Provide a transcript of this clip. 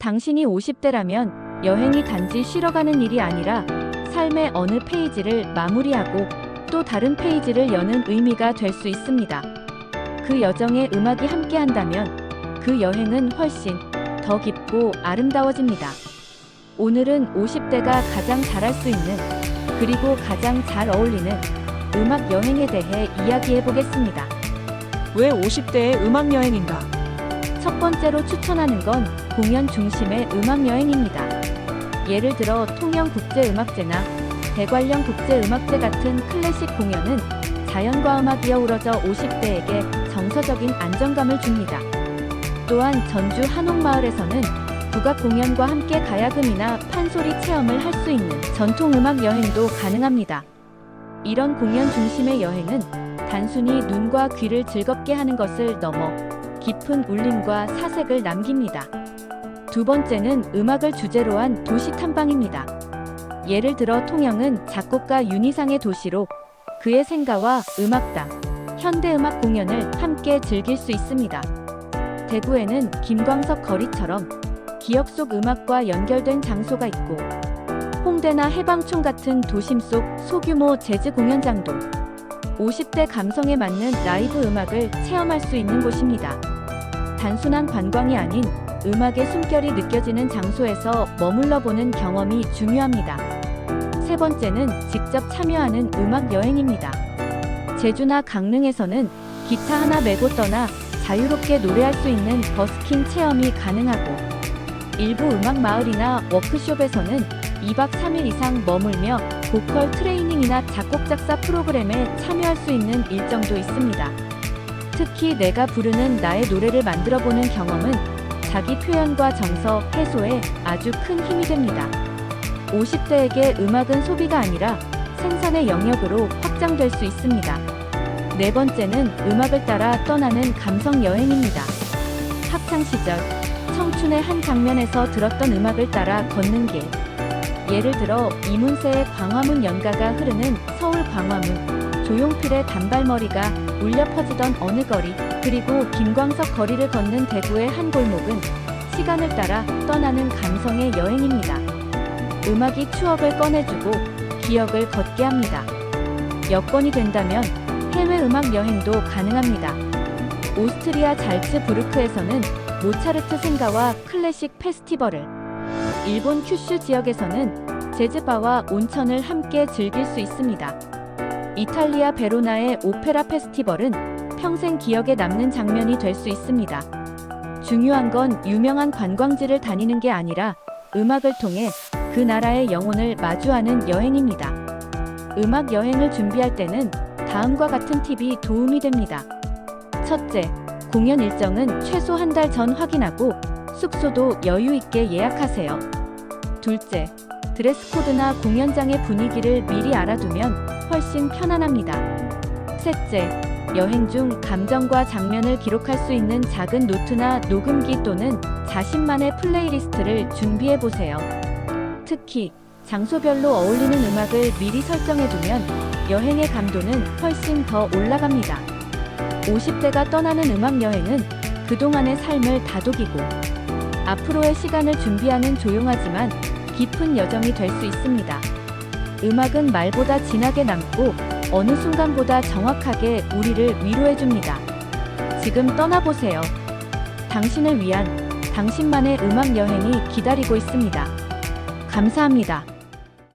당신이 50대라면 여행이 단지 쉬러 가는 일이 아니라 삶의 어느 페이지를 마무리하고 또 다른 페이지를 여는 의미가 될 수 있습니다. 그 여정에 음악이 함께 한다면 그 여행은 훨씬 더 깊고 아름다워집니다. 오늘은 50대가 가장 잘할 수 있는 그리고 가장 잘 어울리는 음악 여행에 대해 이야기해 보겠습니다. 왜 50대의 음악 여행인가? 첫 번째로 추천하는 건 공연 중심의 음악 여행입니다. 예를 들어 통영 국제음악제나 대관령 국제음악제 같은 클래식 공연은 자연과 음악이 어우러져 50대에게 정서적인 안정감을 줍니다. 또한 전주 한옥마을에서는 국악 공연과 함께 가야금이나 판소리 체험을 할 수 있는 전통음악 여행도 가능합니다. 이런 공연 중심의 여행은 단순히 눈과 귀를 즐겁게 하는 것을 넘어 깊은 울림과 사색을 남깁니다. 두 번째는 음악을 주제로 한 도시 탐방입니다. 예를 들어 통영은 작곡가 윤희상의 도시로 그의 생가와 음악당, 현대음악 공연을 함께 즐길 수 있습니다. 대구에는 김광석 거리처럼 기억 속 음악과 연결된 장소가 있고 홍대나 해방촌 같은 도심 속 소규모 재즈 공연장도 50대 감성에 맞는 라이브 음악을 체험할 수 있는 곳입니다. 단순한 관광이 아닌 음악의 숨결이 느껴지는 장소에서 머물러 보는 경험이 중요합니다. 세 번째는 직접 참여하는 음악 여행입니다. 제주나 강릉에서는 기타 하나 메고 떠나 자유롭게 노래할 수 있는 버스킹 체험이 가능하고 일부 음악 마을이나 워크숍에서는 2박 3일 이상 머물며 보컬 트레이닝이나 작곡 작사 프로그램에 참여할 수 있는 일정도 있습니다. 특히 내가 부르는 나의 노래를 만들어 보는 경험은 자기 표현과 정서 해소에 아주 큰 힘이 됩니다. 50대에게 음악은 소비가 아니라 생산의 영역으로 확장될 수 있습니다. 네 번째는 음악을 따라 떠나는 감성 여행입니다. 학창 시절 청춘의 한 장면에서 들었던 음악을 따라 걷는 길. 예를 들어 이문세의 광화문 연가가 흐르는 서울 광화문, 조용필의 단발머리가 울려 퍼지던 어느 거리, 그리고 김광석 거리를 걷는 대구의 한 골목은 시간을 따라 떠나는 감성의 여행입니다. 음악이 추억을 꺼내주고 기억을 걷게 합니다. 여건이 된다면 해외 음악 여행도 가능합니다. 오스트리아 잘츠부르크에서는 모차르트 생가와 클래식 페스티벌을, 일본 큐슈 지역에서는 재즈바와 온천을 함께 즐길 수 있습니다. 이탈리아 베로나의 오페라 페스티벌은 평생 기억에 남는 장면이 될 수 있습니다. 중요한 건 유명한 관광지를 다니는 게 아니라 음악을 통해 그 나라의 영혼을 마주하는 여행입니다. 음악 여행을 준비할 때는 다음과 같은 팁이 도움이 됩니다. 첫째, 공연 일정은 최소 한 달 전 확인하고 숙소도 여유 있게 예약하세요. 둘째, 드레스 코드나 공연장의 분위기를 미리 알아두면 훨씬 편안합니다. 셋째, 여행 중 감정과 장면을 기록할 수 있는 작은 노트나 녹음기 또는 자신만의 플레이리스트를 준비해 보세요. 특히 장소별로 어울리는 음악을 미리 설정해 두면 여행의 감도는 훨씬 더 올라갑니다. 50대가 떠나는 음악 여행은 그동안의 삶을 다독이고 앞으로의 시간을 준비하는 조용하지만 깊은 여정이 될 수 있습니다. 음악은 말보다 진하게 남고 어느 순간보다 정확하게 우리를 위로해줍니다. 지금 떠나보세요. 당신을 위한 당신만의 음악 여행이 기다리고 있습니다. 감사합니다.